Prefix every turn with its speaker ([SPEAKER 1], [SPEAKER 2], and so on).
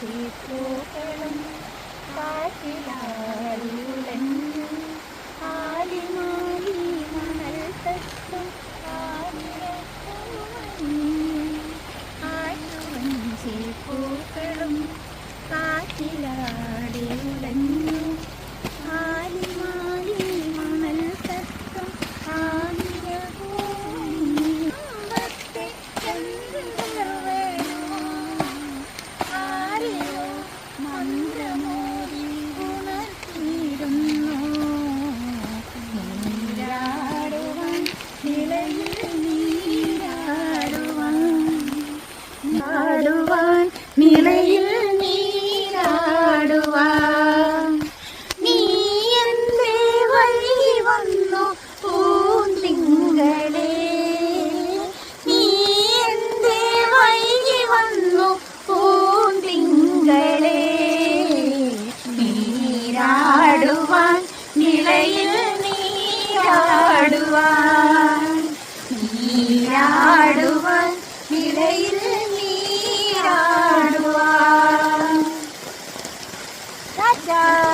[SPEAKER 1] പൂക്കളും കാറ്റിലാടിയുലഞ്ഞു ആലിമാലി മണൽ തട്ടും ആറ്റുവഞ്ചി പൂക്കളും കാറ്റിലാടിയുലഞ്ഞു ആലിമാലി മണൽ തട്ടും ആലിരൂമ്പത്തെ ചന്ദ്രർ நாடுவான் நிலையில் நீராடுவான். நீராடுவான் நிலையில் நீராடுவான். ராஜா!